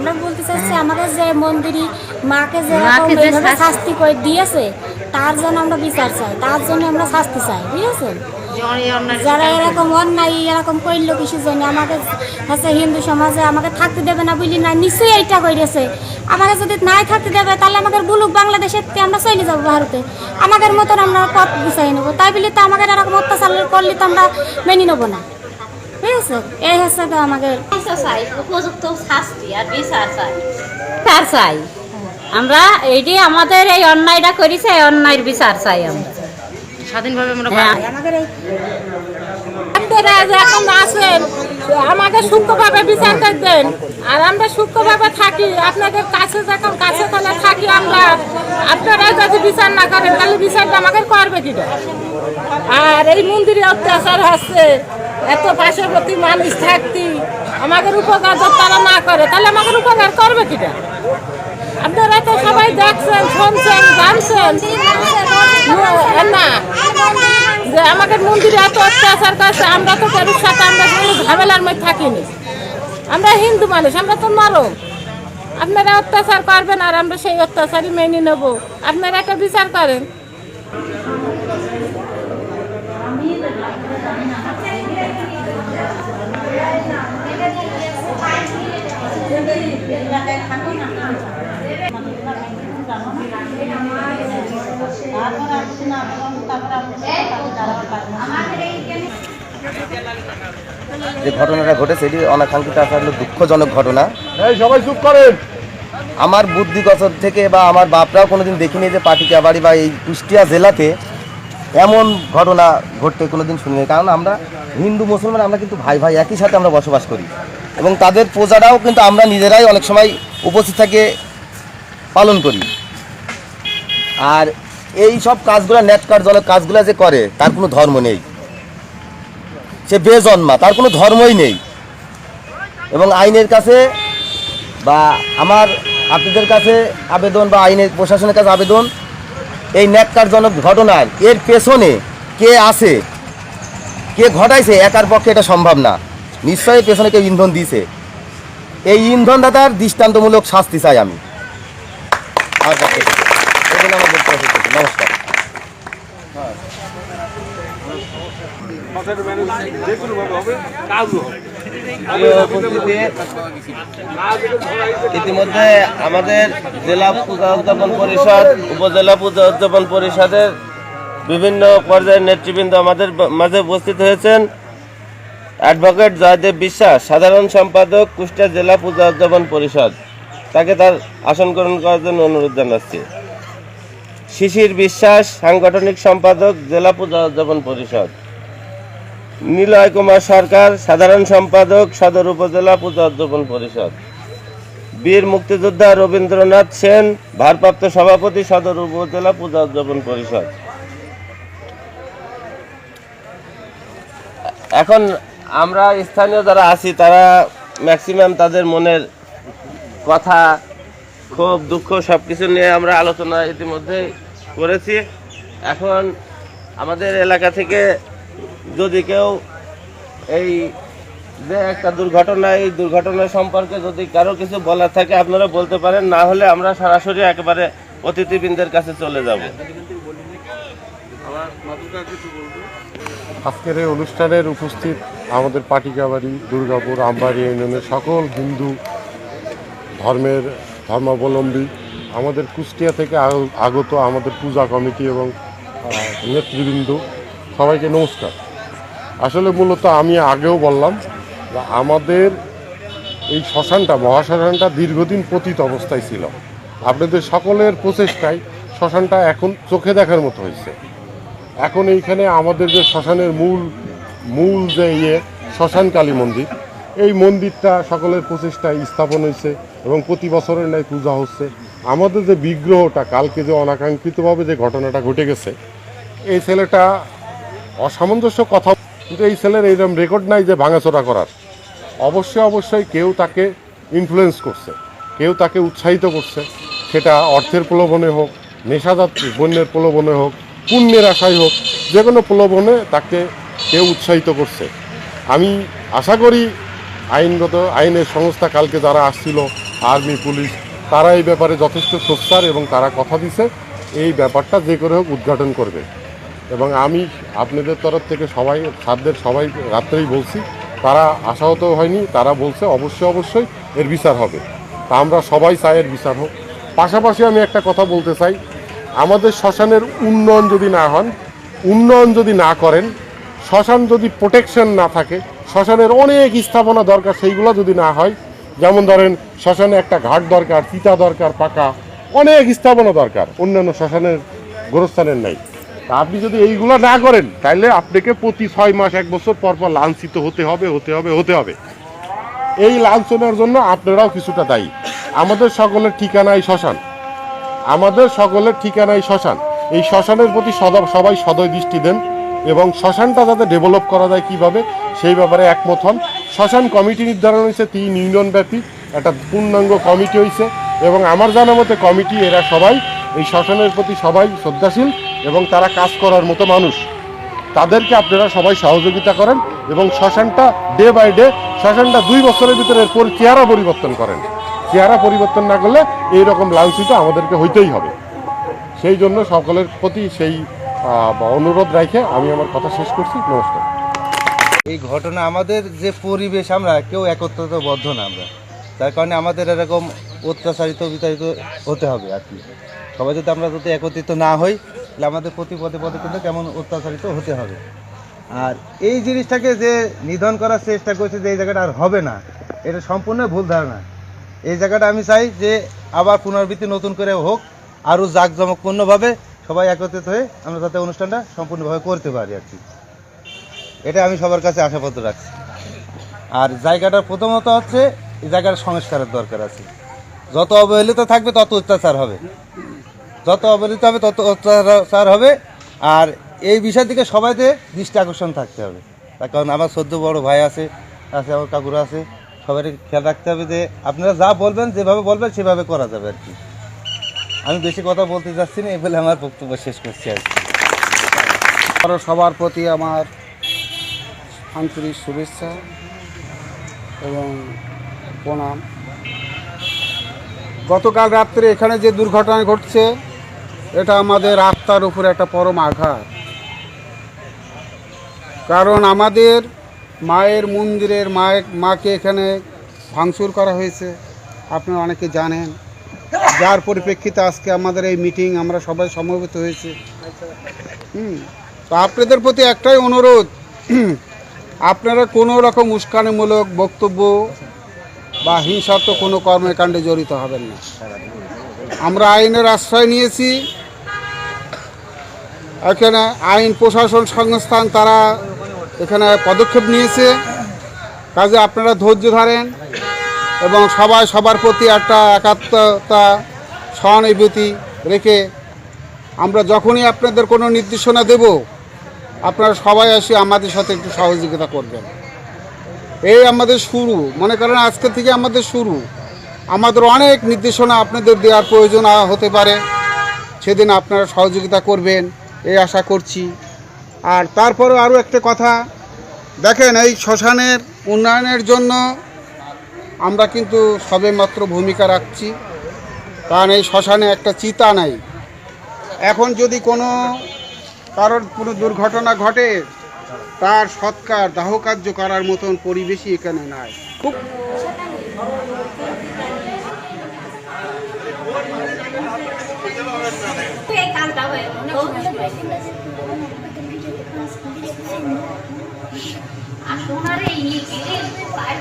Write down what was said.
আমরা বলতে চাচ্ছি আমাদের যে মন্দিরই মাকে যে শাস্তি- করে দিয়েছে তার জন্য আমরা বিচার চাই। তার জন্য আমরা শাস্তি চাই বুঝেছেন যারা এরকম অন্যায় এরকম করল কিসের জন্য? আমাকে হচ্ছে হিন্দু সমাজে আমাকে থাকতে দেবে না বুঝলি না নিশ্চয়ই এইটা করেছে আমাকে যদি নাই থাকতে দেবে তাহলে আমাদের বুলুক বাংলাদেশের আমরা চলে যাব ভারতে। আমাদের মতন আমরা পথ গুছাই নেব। তাই বলি তো আমাদের এরকম অত্যাচার করলে তো আমরা মেনে নেব না। এই হচ্ছে তো আমাদের চাই উপযুক্ত শাস্তি আর বিচার চাই বিচার চাই আমরা এইটি আমাদের এই অন্যায়টা করেছে এই অন্যায়ের বিচার চাই আমরা। স্বাধীনভাবে আমরা হ্যাঁ। আমাদের এই এখন আছেন সূক্ষ্মভাবে বিচার দেন আর আমরা সূক্ষ্মভাবে থাকি আপনাদের কাছে যখন কাছে তাহলে থাকি আমরা আপনারা যদি বিচার না করেন তাহলে বিচারটা আমাকে করবে কি আর এই মন্দিরে অত্যাচার হচ্ছে এত পার্শ্ববর্তী মানুষ থাকতি, আমাদের উপকার তারা না করে, তাহলে আমাদের উপকার করবে কিটা? আপনারা তো সবাই দেখছেন, শুনছেন, জানছেন। না যে আমাদের মন্দিরে এত অত্যাচার করছে, আমরা তো কারোর সাথে আমরা কোনো ঝামেলার মধ্যে থাকিনি। আমরা হিন্দু মানুষ, আমরা তো নরম। আপনারা অত্যাচার করবেন আর আমরা সেই অত্যাচারই মেনে নেব। আপনারা একটা বিচার করেন। যে ঘটনাটা ঘটেছে এটি অনাকাঙ্ক্ষিত আসলে দুঃখজনক ঘটনা। সবাই চুপ করেন। আমার বুদ্ধিগত থেকে বা আমার বাপরাও কোনোদিন দেখিনি যে পাটিকা বাড়ি বা এই কুষ্টিয়া জেলাতে এমন ঘটনা ঘটতে কোনোদিন শুনিনি। কারণ আমরা হিন্দু মুসলমান আমরা কিন্তু ভাই ভাই একই সাথে আমরা বসবাস করি। এবং তাদের পূজাটাও কিন্তু আমরা নিজেরাই অনেক সময় উপস্থিত থেকে পালন করি। আর এই সব কাজগুলো নেটকারজনক কাজগুলো যে করে, তার কোনো ধর্ম নেই। সে বেজন্মা, তার কোনো ধর্মই নেই। এবং আইনের কাছে বা আমার আপনাদের কাছে আবেদন বা আইনের প্রশাসনের কাছে আবেদন, এই ন্যাক্কারজনক ঘটনার, এর পেছনে কে আছে, কে ঘটাইছে, একার পক্ষে এটা সম্ভব না। নিশ্চয়ই পেছনে কেউ ইন্ধন দিয়েছে এই ইন্ধনদাতার দৃষ্টান্তমূলক শাস্তি চাই আমি। নমস্কার। ইতিমধ্যে আমাদের জেলা পূজা উদযাপন পরিষদ, উপজেলা পূজা উদযাপন পরিষদের বিভিন্ন পর্যায়ের নেতৃবৃন্দ আমাদের মাঝে উপস্থিত হয়েছেন। অ্যাডভোকেট জয়দেব বিশ্বাস, সাধারণ সম্পাদক কুষ্টিয়া জেলা পূজা উদযাপন পরিষদ। তাকে তার আসন গ্রহণ করার জন্য অনুরোধ জানাচ্ছি। শিশির বিশ্বাস, সাংগঠনিক সম্পাদক, জেলা পূজা উদযাপন পরিষদ। নিলয় কুমার সরকার, সাধারণ সম্পাদক, সদর উপজেলা পূজা উদযাপন পরিষদ। বীর মুক্তিযোদ্ধা রবীন্দ্রনাথ সেন, ভারপ্রাপ্ত সভাপতি, সদর উপজেলা পূজা উদযাপন পরিষদ। এখন আমরা স্থানীয় যারা আছি তারা ম্যাক্সিমাম তাদের মনের কথা ক্ষোভ দুঃখ সব কিছু নিয়ে আমরা আলোচনা ইতিমধ্যে করেছি। এখন আমাদের এলাকা থেকে যদি কেউ এই যে একটা দুর্ঘটনা এই দুর্ঘটনা সম্পর্কে যদি কারও কিছু বলার থাকে আপনারা বলতে পারেন না হলে আমরা সরাসরি একেবারে অতিথিবৃন্দের কাছে চলে যাব। আজকের এই অনুষ্ঠানের উপস্থিত আমাদের পাটিকাবাড়ি দুর্গাপুর, আমবাড়ি ইউনিয়নের সকল হিন্দু ধর্মের ধর্মাবলম্বী আমাদের কুষ্টিয়া থেকে আগ- আগত আমাদের পূজা কমিটি এবং নেতৃবৃন্দ, সবাইকে নমস্কার। আসলে মূলত আমি আগেও বললাম আমাদের এই শ্মশানটা, মহাশ্মশানটা দীর্ঘদিন পতিত অবস্থায় ছিল। আপনাদের সকলের প্রচেষ্টায় শ্মশানটা এখন চোখে দেখার মতো হয়েছে। এখন এইখানে আমাদের যে শ্মশানের মূল মূল যে ইয়ে শ্মশান কালী মন্দির, এই মন্দিরটা সকলের প্রচেষ্টায় স্থাপন হয়েছে এবং প্রতি বছরের ন্যায় পূজা হচ্ছে। আমাদের যে বিগ্রহটা, কালকে যে অনাকাঙ্ক্ষিতভাবে যে ঘটনাটা ঘটে গেছে, এই ছেলেটা অসামঞ্জস্য কথা, কিন্তু এই ছেলের এইরকম রেকর্ড নাই যে ভাঙাচোরা করার। অবশ্যই অবশ্যই কেউ তাকে ইনফ্লুয়েন্স করছে, কেউ তাকে উৎসাহিত করছে। সেটা অর্থের প্রলোভনে হোক, নেশাজাত বন্যের প্রলোভনে হোক, পুণ্যের আশায় হোক যে কোনো প্রলোভনে তাকে কেউ উৎসাহিত করছে? আমি আশা করি আইনগত, আইনের সংস্থা কালকে যারা আসছিল, আর্মি, পুলিশ, তারা এই ব্যাপারে যথেষ্ট সোচ্চার এবং তারা কথা দিছে। এই ব্যাপারটা যে করে হোক উদ্ঘাটন করবে। এবং আমি আপনাদের তরফ থেকে সবাই সাধ্যের সবাই রাত্রেই বলছি, তারা আশাহত হয়নি, তারা বলছে অবশ্যই অবশ্যই এর বিচার হবে। তা আমরা সবাই চাই এর বিচার হোক। পাশাপাশি আমি একটা কথা বলতে চাই, আমাদের শ্মশানের উন্নয়ন যদি না হন, উন্নয়ন যদি না করেন শ্মশান যদি প্রোটেকশন না থাকে, শ্মশানের অনেক স্থাপনা দরকার, সেইগুলো যদি না হয়, যেমন ধরেন শ্মশানে একটা ঘাট দরকার চিতা দরকার, পাকা, অনেক স্থাপনা দরকার, অন্যান্য শ্মশানের গোরস্থানের নাই। আপনি যদি এইগুলো না করেন তাহলে আপনাকে প্রতি ছয় মাস, এক বছর পর পর লাঞ্ছিত হতে হবে হতে হবে হতে হবে। এই লাঞ্ছনার জন্য আপনারাও কিছুটা দায়ী। আমাদের সকলের ঠিকানাই শ্মশান। আমাদের সকলের ঠিকানাই শ্মশান। এই শ্মশানের প্রতি সদা সবাই সদয় দৃষ্টি দেন। এবং শ্মশানটা যাতে ডেভেলপ করা যায় কীভাবে, সেই ব্যাপারে একমত হন। শ্মশান কমিটি নির্ধারণ হয়েছে, তিন ইউনিয়ন ব্যাপী। একটা পূর্ণাঙ্গ কমিটি হয়েছে এবং আমার জানা মতে কমিটি, এরা সবাই, এই শ্মশানের প্রতি সবাই শ্রদ্ধাশীল এবং তারা কাজ করার মতো মানুষ। তাদেরকে আপনারা সবাই সহযোগিতা করেন এবং শ্মশানটা ডে বাই ডে শ্মশানটা দুই বছরের ভিতরে এর পরি- চেহারা পরিবর্তন করেন। চেহারা পরিবর্তন না করলে এই রকম লাঞ্ছিত আমাদেরকে হইতেই হবে। সেই জন্য সকলের প্রতি সেই অনুরোধ রেখে আমি আমার কথা শেষ করছি। নমস্কার। এই ঘটনা আমাদের যে পরিবেশ, আমরা কেউ একত্রিতবদ্ধ না আমরা। তার কারণে আমাদের এরকম অত্যাচারিত, বিতাড়িত হতে হবে আর কি। সবাই যদি আমরা যদি একত্রিত না হই, তাহলে আমাদের প্রতি পদে পদে কিন্তু কেমন অত্যাচারিত হতে হবে। আর এই জিনিসটাকে যে নিধন করার চেষ্টা করছে, যে এই জায়গাটা আর হবে না, এটা সম্পূর্ণ ভুল ধারণা। এই জায়গাটা আমি চাই যে আবার পুনরাবৃত্তি নতুন করে হোক, আরও জাঁকজমকপূর্ণভাবে সবাই একত্রিত হয়ে আমরা যাতে অনুষ্ঠানটা সম্পূর্ণভাবে করতে পারি আর কি। এটা আমি সবার কাছে আশাপত্র রাখছি। আর জায়গাটার প্রথমত হচ্ছে এই জায়গার সংস্কারের দরকার আছে। যত অবহেলিত থাকবে তত অত্যাচার হবে। যত অবহেলিত হবে তত অত্যাচার হবে। আর এই বিষয় দিকে সবাইতে দৃষ্টি আকর্ষণ থাকতে হবে। তার কারণ আমার সদ্য বড় ভাই আছে আছে আমার কাকুরা আছে সবাই খেয়াল রাখতে হবে যে আপনারা যা বলবেন, যেভাবে বলবেন সেভাবে করা যাবে আর কি। আমি বেশি কথা বলতে চাচ্ছি না, এই বলে আমার বক্তব্য শেষ করছি আর কি। আরও সবার প্রতি আমার আন্তরিক শুভেচ্ছা এবং প্রণাম। গতকাল রাত্রে এখানে যে দুর্ঘটনা ঘটছে, এটা আমাদের আত্মার উপরে একটা পরম আঘাত। কারণ আমাদের মায়ের মন্দিরের মায়ের মাকে এখানে ভাঙচুর করা হয়েছে, আপনারা অনেকে জানেন। যার পরিপ্রেক্ষিতে আজকে আমাদের এই মিটিং আমরা সবাই সমবেত হয়েছে। হুম। তো আপনাদের প্রতি একটাই অনুরোধ, আপনারা কোনো রকম উস্কানিমূলক বক্তব্য বা হিংসাত্মক কোনো কর্মকাণ্ডে জড়িত হবেন না। আমরা আইনের আশ্রয় নিয়েছি। এখানে আইন প্রশাসন সংস্থান তারা এখানে পদক্ষেপ নিয়েছে। কাজে আপনারা ধৈর্য ধরেন এবং সবাই সবার প্রতি একটা একাত্মতা সহানুভূতি রেখে আমরা যখনই আপনাদের কোনো নির্দেশনা দেব, আপনারা সবাই এসে আমাদের সাথে একটু সহযোগিতা করবেন। এই আমাদের শুরু। মনে করেন আজকে থেকে আমাদের শুরু। আমাদের অনেক নির্দেশনা আপনাদের দেওয়ার প্রয়োজন হতে পারে। সেদিন আপনারা সহযোগিতা করবেন, এই আশা করছি। আর তারপরে আরও একটা কথা, দেখেন এই শ্মশানের উন্নয়নের জন্য আমরা কিন্তু সবেমাত্র ভূমিকা রাখছি। কারণ এই শ্মশানে একটা চিতা নাই। এখন যদি কোনো কারোর কোনো দুর্ঘটনা ঘটে তার সৎকার দাহ কার্য করার মতন পরিবেশই এখানে নাই। খুব আর তোমার এই পায়ের